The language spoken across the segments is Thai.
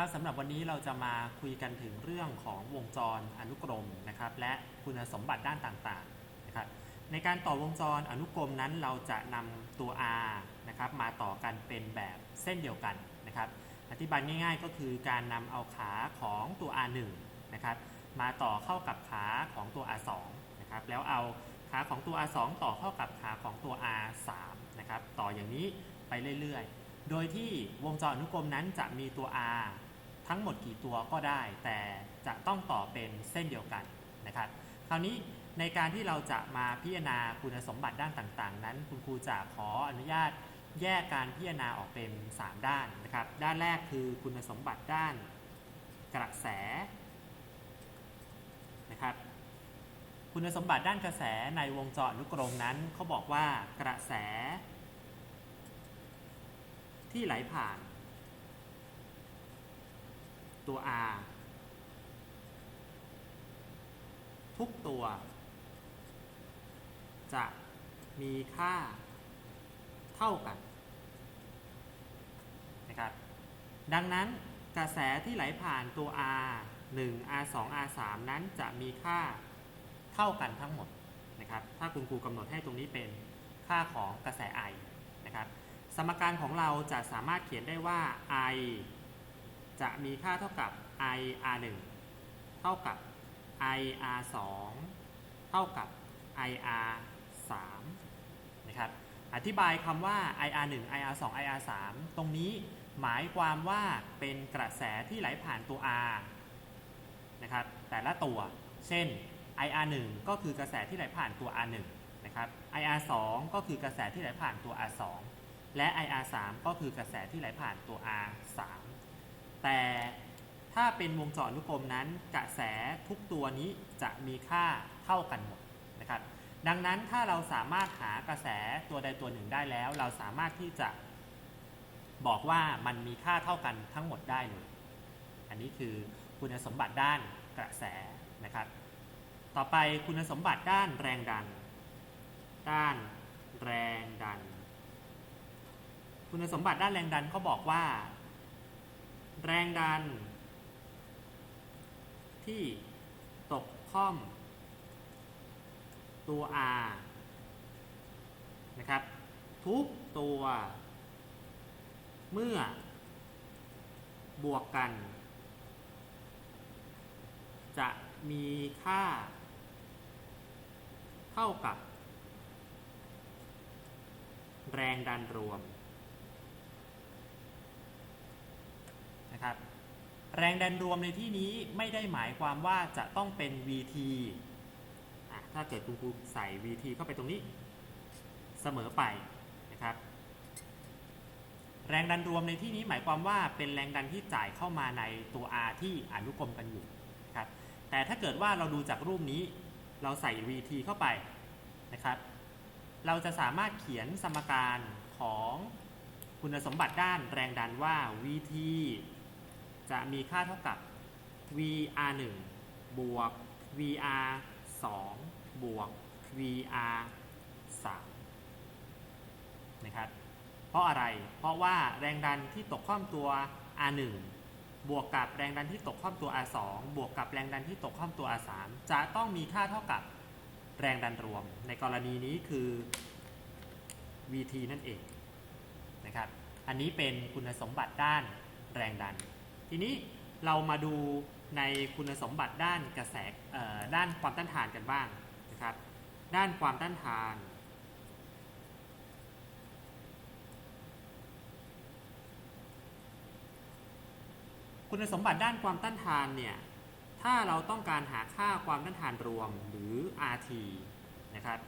ครับสำหรับวันนี้เราจะมาคุยกันถึงเรื่องของวงจรอนุกรมนะครับ และคุณสมบัติด้านต่างๆนะครับ ในการต่อวงจรอนุกรมนั้นเราจะนำตัว R นะครับมาต่อกันเป็นแบบเส้นเดียวกันนะครับ อธิบายง่ายๆ ก็คือการนำเอาขาของตัว R1 นะครับ มาต่อเข้ากับขาของตัว R2 นะครับ แล้วเอาขาของตัว R2 ต่อเข้ากับขาของตัว R3 นะครับ ต่ออย่างนี้ไปเรื่อยๆ โดยที่วงจรอนุกรมนั้นจะมีตัว R ทั้งหมดกี่ตัวก็ได้ แต่จะต้องต่อเป็นเส้นเดียวกันนะครับ คราวนี้ในการที่เราจะมาพิจารณาคุณสมบัติด้านต่างๆ นั้น คุณครูจะขออนุญาตแยกการพิจารณาออกเป็น 3 ด้านนะครับ ด้านแรกคือคุณสมบัติด้านกระแสนะครับคุณสมบัติด้านกระแสในวงจรอนุกรมนั้นเขาบอกว่ากระแส ที่ไหลผ่าน ตัว R ทุกตัว จะมีค่าเท่ากันนะครับ ดังนั้นกระแสที่ไหลผ่านตัว R 1 R 2 R 3นั้นจะมีค่าเท่ากันทั้งหมดนะครับ ถ้าคุณครูกำหนดให้ตรงนี้เป็นค่าของกระแส I นะครับ สมการของเราจะสามารถเขียนได้ว่า I จะมีค่าเท่ากับ I R 1เท่ากับ I R 2เท่ากับ I R 3นะครับ อธิบายคำว่า I R 1 I R 2 I R 3ตรงนี้หมายความว่าเป็นกระแสที่ไหลผ่านตัว R นะครับ แต่ละตัว เช่น I R 1ก็คือกระแสที่ไหลผ่านตัว R 1นะครับ I R 2ก็คือกระแสที่ไหลผ่านตัว R 2และ I R 3 ก็คือกระแสที่ไหลผ่านตัว R ถ้าเป็นวงจรอนุกรมนั้นกระแสทุกตัวนี้จะมีค่าเท่ากันหมดนะครับ ดังนั้นถ้าเราสามารถหากระแสตัวใดตัวหนึ่งได้แล้ว เราสามารถที่จะบอกว่ามันมีค่าเท่ากันทั้งหมดได้เลย อันนี้คือคุณสมบัติด้านกระแสนะครับ ต่อไปคุณสมบัติด้านแรงดัน ด้านแรงดัน คุณสมบัติด้านแรงดันเขาบอกว่า แรงดัน ที่ตกข้อม ตัว R นะครับ ทุกตัว เมื่อบวกกัน จะมีค่า เท่ากับ แรงดันรวมนะครับ แรงดันรวมในที่นี้ไม่ได้หมายความว่าจะต้องเป็น VT ถ้าเกิดคุณครูใส่ VT เข้าไปตรงนี้ เสมอไปนะครับ แรงดันรวมในที่นี้หมายความว่าเป็นแรงดันที่จ่ายเข้ามาในตัว R ที่อนุกรมกันอยู่นะครับ แต่ถ้าเกิดว่าเราดูจากรูปนี้ เราใส่ VT เข้าไปนะครับ เราจะสามารถเขียนสมการของคุณสมบัติด้านแรงดันว่า VT จะมีค่าเท่ากับ VR 1บวก VR 2บวก VR 3นะครับเพราะอะไร เพราะว่าแรงดันที่ตกข้อมตัว R1 บวกกับแรงดันที่ตกข้อมตัว R2 บวกกับแรงดันที่ตกข้อมตัว R3 จะต้องมีค่าเท่ากับแรงดันรวม ในกรณีนี้คือ VT นั่นเองนะครับ อันนี้เป็นคุณสมบัติด้านแรงดัน ทีนี้เรามาดูในคุณสมบัติด้านกระแสด้านความต้านทานกันบ้างนะครับ ด้านความต้านทาน คุณสมบัติด้านความต้านทานเนี่ยถ้าเราต้องการหาค่าความต้านทานรวมหรือ RT นะครับ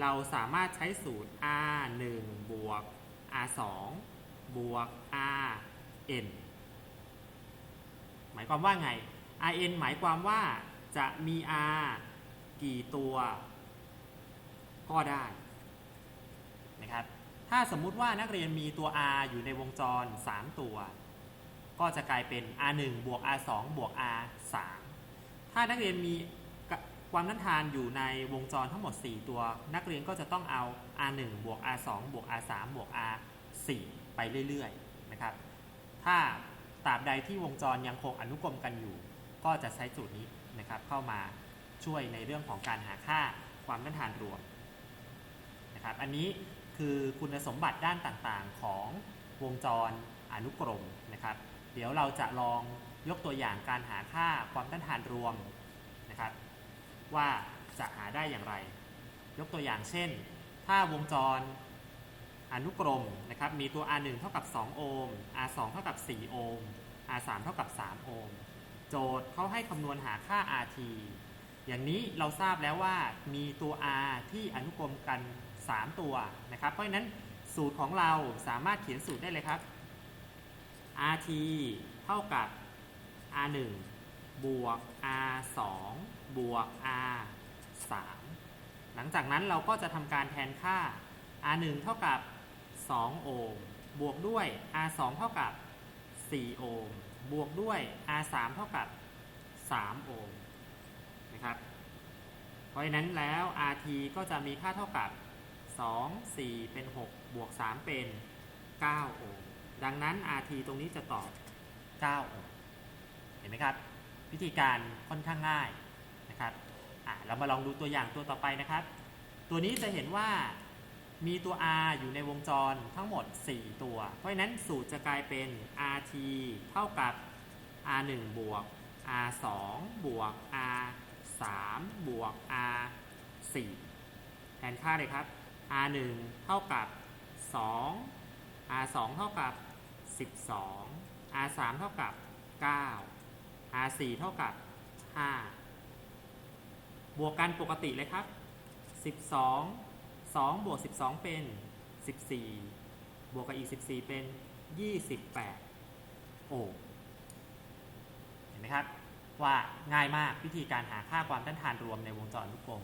เราสามารถใช้สูตร R 1บวก R 2บวก R n มายความว่าไง Rn หมายความว่าจะมี R กี่ตัวก็ได้นะครับ ถ้าสมมุติว่านักเรียนมีตัว R อยู่ในวงจร 3 ตัว ก็จะกลายเป็น R1 บวก R2 บวก R3 ถ้านักเรียนมีความต้านทานอยู่ในวงจรทั้งหมด 4 ตัว นักเรียนก็จะต้องเอา R1 บวก R2 บวก R3 บวก R4 ไปเรื่อยๆนะครับ ถ้า ตราบใดที่วงจรยังคงอนุกรมกันอยู่ ก็จะใช้สูตรนี้นะครับเข้ามาช่วยในเรื่องของการหาค่าความต้านทานรวมนะครับอันนี้คือคุณสมบัติด้านต่างๆของวงจรอนุกรมนะครับ เดี๋ยวเราจะลองยกตัวอย่างการหาค่าความต้านทานรวมนะครับ ว่าจะหาได้อย่างไร ยกตัวอย่างเช่น ถ้าวงจร อนุกรมนะครับมีตัว R1 เท่ากับ 2 โอห์ม R2 เท่ากับ 4 โอห์ม R3 เท่ากับ 3 โอห์ม โจทย์เขาให้คำนวณหาค่า RT อย่างนี้เราทราบแล้วว่ามีตัว R ที่อนุกรมกัน 3 ตัวนะครับ เพราะฉะนั้นสูตรของเราสามารถเขียนสูตรได้เลยครับ RT เท่ากับ R1 บวก R2 บวก R3 หลังจากนั้นเราก็จะทำการแทนค่า R1 เท่ากับ 2 โอห์ม บวกด้วย R2 เท่ากับ 4 โอห์ม บวกด้วย R3 เท่ากับ 3 โอห์ม นะครับ เพราะฉะนั้นแล้ว RT ก็จะมีค่าเท่ากับ 2 4 เป็น 6 บวก 3 เป็น 9 โอห์ม ดังนั้น RT ตรงนี้จะตอบ 9 โอห์ม เห็นไหมครับ วิธีการค่อนข้างง่ายนะครับอะเรามาลองดูตัวอย่างตัวต่อไปนะครับ ตัวนี้จะเห็นว่า มีตัว R อยู่ในวงจรทั้งหมด 4 ตัว เพราะฉะนั้นสูตรจะกลายเป็น RT เท่ากับ R1 บวก R2 บวก R3 บวก R4 แทนค่าเลยครับ R1 เท่ากับ 2 R2 เท่ากับ 12 R3 เท่ากับ 9 R4 เท่ากับ 5 บวกกันปกติเลยครับ 12 2 บวก 12 เป็น 14 บวกกับอีก 14 เป็น 28 โอ้เห็นไหมครับ ว่าง่ายมากวิธีการหาค่าความต้านทานรวมในวงจรอนุกรม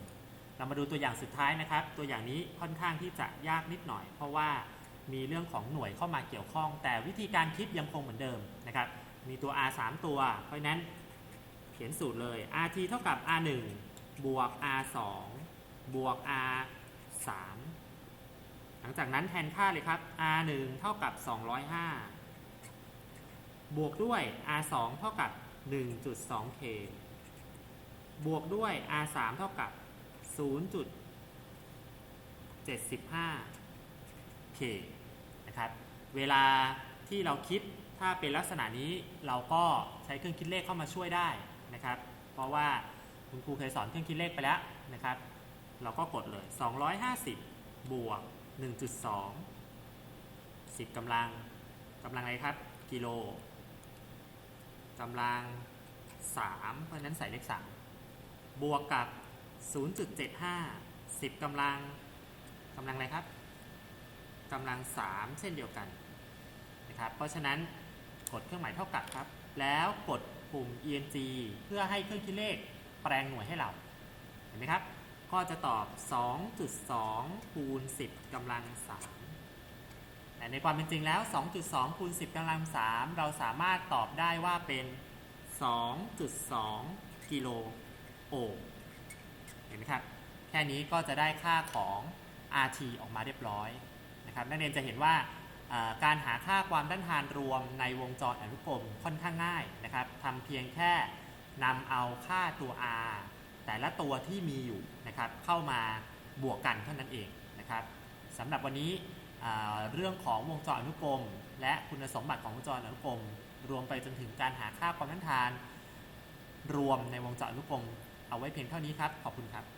เรามาดูตัวอย่างสุดท้ายนะครับ ตัวอย่างนี้ค่อนข้างที่จะยากนิดหน่อย เพราะว่ามีเรื่องของหน่วยเข้ามาเกี่ยวข้อง แต่วิธีการคิดยังคงเหมือนเดิมนะครับ มีตัว R 3ตัว เพราะนั้นเขียนสูตรเลย RT เท่ากับ R 1บวก R 2บวก R 3 หลังจากนั้นแทนค่าเลยครับ R 1เท่ากับ 205 บวกด้วย R 2เท่ากับ 1.2K บวกด้วย R 3เท่ากับ 0.75K นะครับ เวลาที่เราคิดถ้าเป็นลักษณะนี้เราก็ใช้เครื่องคิดเลขเข้ามาช่วยได้นะครับ เพราะว่าคุณครูเคยสอนเครื่องคิดเลขไปแล้วนะครับ เราก็กดเลย 250 บวก 1.2 10กำลังกำลังอะไรครับ กิโลกำลัง 3 เพราะนั้นใส่เลข 3 บวกกับ 0.75 10กำลังกำลังอะไรครับกำลัง 3 เช่นเดียวกันนะครับ เพราะฉะนั้นกดเครื่องหมายเท่ากับครับ แล้วกดปุ่ม ENG เพื่อให้เครื่องคิดเลขแปลงหน่วยให้เรา เห็นไหมครับ ก็จะตอบ 2.2 คูณ 10กำลัง 3 แต่ในความเป็นจริงแล้ว 2.2 คูณ 10กำลัง 3 เราสามารถตอบได้ว่าเป็น 2.2 กิโลโอห์มเห็นไหมครับ แค่นี้ก็จะได้ค่าของ RT ออกมาเรียบร้อยนะครับนักเรียนจะเห็นว่าการหาค่าความต้านทานรวมในวงจรอนุกรมค่อนข้างง่ายนะครับทำเพียงแค่นำเอาค่าตัว R แต่ละตัวที่มีอยู่นะครับเข้ามาบวกกันเท่านั้นเองนะครับสำหรับวันนี้เรื่องของวงจรอนุกรม และคุณสมบัติของวงจรอนุกรม รวมไปจนถึงการหาค่าความต้านทาน รวมในวงจรอนุกรม เอาไว้เพียงเท่านี้ครับ ขอบคุณครับ